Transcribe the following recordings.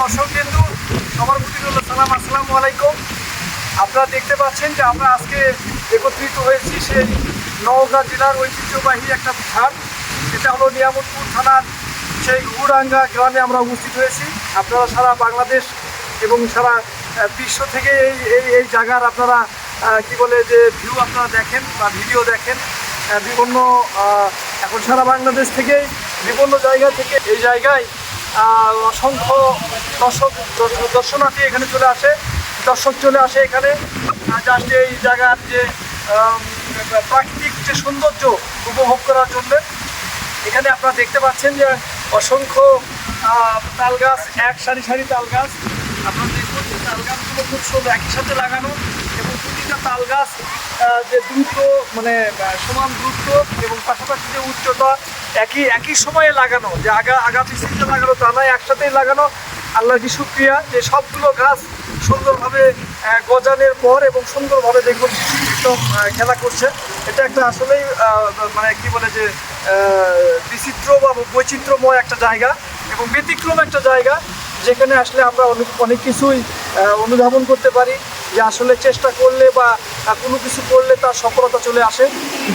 দর্শক বিন্দু সবার প্রতি সালাম। আসসালামু আলাইকুম। আপনারা দেখতে পাচ্ছেন যে আমরা আজকে একত্রিত হয়েছি সেই নওগাঁ জেলার ঐতিহ্যবাহী একটা ঘাট সেটা হলো নিয়ামতপুর থানার সেই ঘুরাঙ্গা গ্রামে আমরা উপস্থিত হয়েছি। আপনারা সারা বাংলাদেশ এবং সারা বিশ্ব থেকে এই এই এই জায়গার আপনারা কি বলে যে ভিউ আপনারা দেখেন বা ভিডিও দেখেন। বিভিন্ন এখন সারা বাংলাদেশ থেকে বিভিন্ন জায়গা থেকে এই জায়গায় অসংখ্য দর্শক, দর্শনার্থী এখানে চলে আসে। দর্শক চলে আসে এখানে। জাস্ট এই জায়গার যে প্রাকৃতিক যে সৌন্দর্য উপভোগ করার জন্য। এখানে আপনারা দেখতে পাচ্ছেন যে অসংখ্য তাল গাছ এক সারি সারি তাল গাছ আপনারা দেখুন তাল গাছগুলো খুব সুন্দর, একই সাথে লাগানো। তাল গাছ যে দ্রুত মানে সমান দ্রুত এবং পাশাপাশি যে উচ্চতা একই একই সময়ে লাগানো, যে আগা আগা পিছিয়ে লাগানো, তা নয়, একসাথেই লাগানো, আল্লাহ কি শুক্রিয়া যে সবগুলো গাছ সুন্দরভাবে গজানের পর এবং সুন্দরভাবে দেখুন একদম খেলা করছে। এটা একটা আসলেই মানে কি বলে যে বিচিত্র বা বৈচিত্র্যময় একটা জায়গা এবং ব্যতিক্রম একটা জায়গা, যেখানে আসলে আমরা অনেক অনেক কিছুই অনুধাবন করতে পারি। যে আসলে চেষ্টা করলে বা কোনো কিছু করলে তার সফলতা চলে আসে।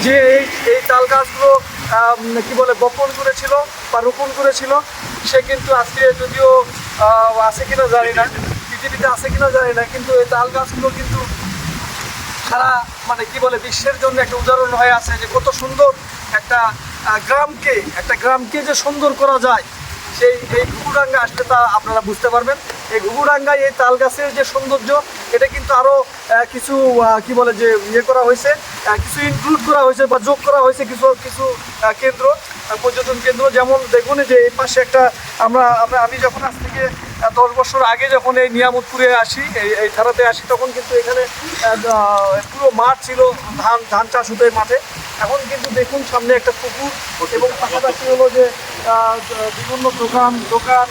যে এই এই তাল গাছগুলো কি বলে, বপন করেছিল বা রোপণ করেছিল, সে কিন্তু আজকে যদিও আছে কিনা জানি না, পৃথিবীতে আছে কিনা জানি না, কিন্তু এই তাল গাছগুলো কিন্তু সারা মানে কি বলে, বিশ্বের জন্য একটা উদাহরণ হয়ে আছে যে কত সুন্দর একটা গ্রামকে একটা গ্রামকে যে সুন্দর করা যায়, সেই, এই ঘুঘুরাঙ্গা আসলে তা আপনারা বুঝতে পারবেন। এই ঘুঘুরাঙ্গায় এই তাল গাছের যে সৌন্দর্য এটা কিন্তু আরও কিছু কি বলে যে ইয়ে করা হয়েছে কিছু ইনক্লুড করা হয়েছে বা যোগ করা হয়েছে কিছু কিছু কেন্দ্র পর্যটন কেন্দ্র। যেমন দেখুন যে এই পাশে একটা আমরা আমরা, আমি যখন আজ থেকে দশ বছর আগে যখন এই নিয়ামতপুরে আসি, এই এই থানাতে আসি, তখন কিন্তু এখানে পুরো মাঠ ছিল ধান ধান চাষ হতো মাঠে। এখন কিন্তু দেখুন সামনে একটা পুকুর এবং পাশাপাশি হলো যে বিভিন্ন দোকান দোকান,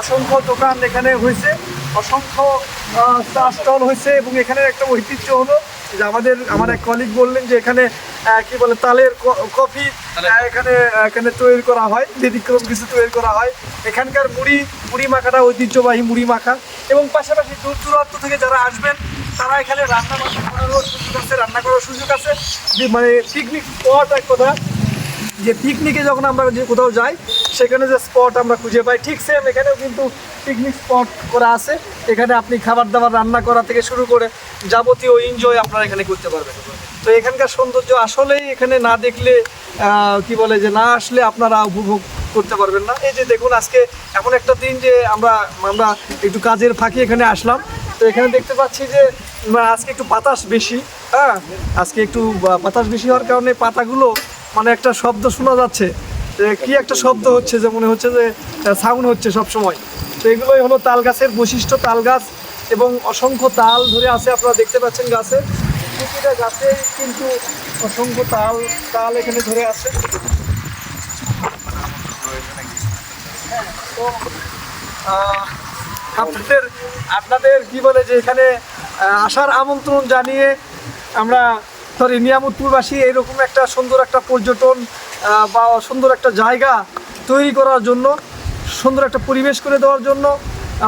অসংখ্য দোকান এখানে হয়েছে। অসংখ্য স্টল হয়েছে এবং এখানে একটা ঐতিহ্য হলো যে আমাদের আমার এক কলিগ বললেন যে এখানে কি বলে তালের কফি এখানে এখানে তৈরি করা হয় ব্যতিক্রম কিছু তৈরি করা হয়। এখানকার মুড়ি মুড়ি মাখাটা ঐতিহ্যবাহী মুড়ি মাখা এবং পাশাপাশি দূর দূরান্ত থেকে যারা আসবেন তারা এখানে রান্না করারও সুযোগ আছে রান্না করার সুযোগ আছে। মানে পিকনিক স্পট এক কথা যে পিকনিকে যখন আমরা যে কোথাও যাই সেখানে যে স্পট আমরা খুঁজে পাই ঠিক সেম এখানেও কিন্তু পিকনিক স্পট করা আছে। এখানে আপনি খাবার দাবার রান্না করা থেকে শুরু করে যাবতীয় এনজয় আপনারা এখানে করতে পারবেন। তো এখানকার সৌন্দর্য আসলেই এখানে না দেখলে কি বলে যে না আসলে আপনারা উপভোগ করতে পারবেন না। এই যে দেখুন আজকে এমন একটা দিন যে আমরা আমরা একটু কাজের ফাঁকি এখানে আসলাম। তো এখানে দেখতে পাচ্ছি যে উম, আজকে একটু বাতাস বেশি হ্যাঁ? আজকে একটু বাতাস বেশি হওয়ার কারণে পাতাগুলো মানে একটা শব্দ শোনা যাচ্ছে কি একটা শব্দ হচ্ছে যে মনে হচ্ছে যে সাউন্ড হচ্ছে সব সময় তো এগুলোই হলো তাল গাছের বৈশিষ্ট্য তাল গাছ এবং অসংখ্য তাল ধরে আছে আপনারা দেখতে পাচ্ছেন গাছে। প্রতিটা গাছে কিন্তু অসংখ্য তাল তাল এখানে ধরে আছে। হ্যাঁ, তো আপনাদের আপনাদের কি বলে যে এখানে আসার আমন্ত্রণ জানিয়ে আমরা সরি, নিয়ামতপুরবাসী এইরকম একটা সুন্দর একটা পর্যটন বা সুন্দর একটা জায়গা তৈরি করার জন্য, সুন্দর একটা পরিবেশ করে দেওয়ার জন্য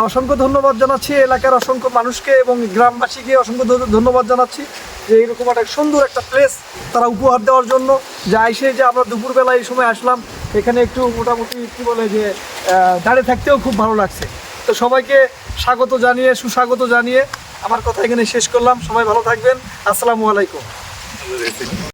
অসংখ্য ধন্যবাদ জানাচ্ছি এলাকার অসংখ্য মানুষকে এবং গ্রামবাসীকে অসংখ্য ধন্যবাদ জানাচ্ছি যে এইরকম একটা সুন্দর একটা প্লেস তারা উপহার দেওয়ার জন্য। যে আইসে যে আমরা দুপুরবেলা এই সময় আসলাম, এখানে একটু মোটামুটি কী বলে যে দাঁড়িয়ে থাকতেও খুব ভালো লাগছে। তো সবাইকে স্বাগত জানিয়ে, সুস্বাগত জানিয়ে আমার কথা এখানে শেষ করলাম। সবাই ভালো থাকবেন। আসসালামু আলাইকুম। 10.